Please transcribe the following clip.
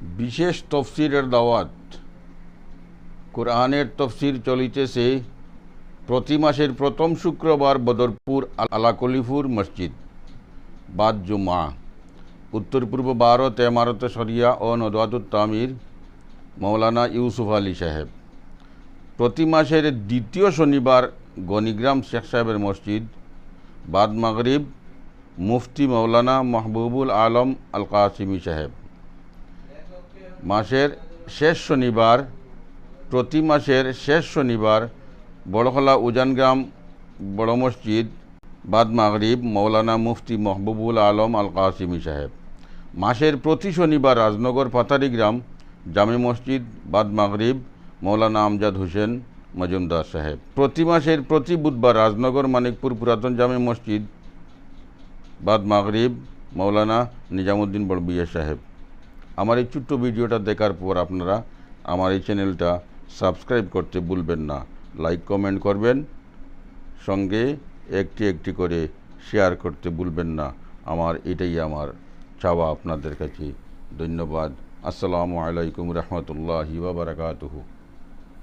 বিশেষ তফসিরের দাওয়াত। কোরআনের তফসির চলিতেছে প্রতি মাসের প্রথম শুক্রবার বদরপুর আলাকলিফুর মসজিদ, বাদ জুমা উত্তর পূর্ব ভারত এমারত শরিয়া ও নদাতুত তামির মৌলানা ইউসুফ আলী সাহেব। প্রতি মাসের দ্বিতীয় শনিবার গণিগ্রাম শেখ সাহেবের মসজিদ, বাদ মাগরিব, মুফতি মৌলানা মাহবুবুল আলম আল কাসিমি সাহেব। মাসের শেষ শনিবার, প্রতি মাসের শেষ শনিবার বড়খলা উজানগ্রাম বড় মসজিদ, বাদ মাগরিব, মৌলানা মুফতি মহবুবুল আলম আল কাসিমি সাহেব। মাসের প্রতি শনিবার রাজনগর পাতারিগ্রাম জামে মসজিদ, বাদ মাগরিব, মৌলানা আমজাদ হোসেন মজুমদার সাহেব। প্রতি মাসের প্রতি বুধবার রাজনগর মানিকপুর পুরাতন জামে মসজিদ, বাদ মাগরিব, মৌলানা নিজামুদ্দিন বড়বিয়া সাহেব। আমার এই ছোট্ট ভিডিওটা দেখার পর আপনারা আমার এই চ্যানেলটা সাবস্ক্রাইব করতে ভুলবেন না। লাইক কমেন্ট করবেন। সঙ্গে একটি একটি করে শেয়ার করতে ভুলবেন না। আমার এটাই আমার চাওয়া আপনাদের কাছে। ধন্যবাদ। আসসালামু আলাইকুম রহমতুল্লাহি বাবরকাতুহু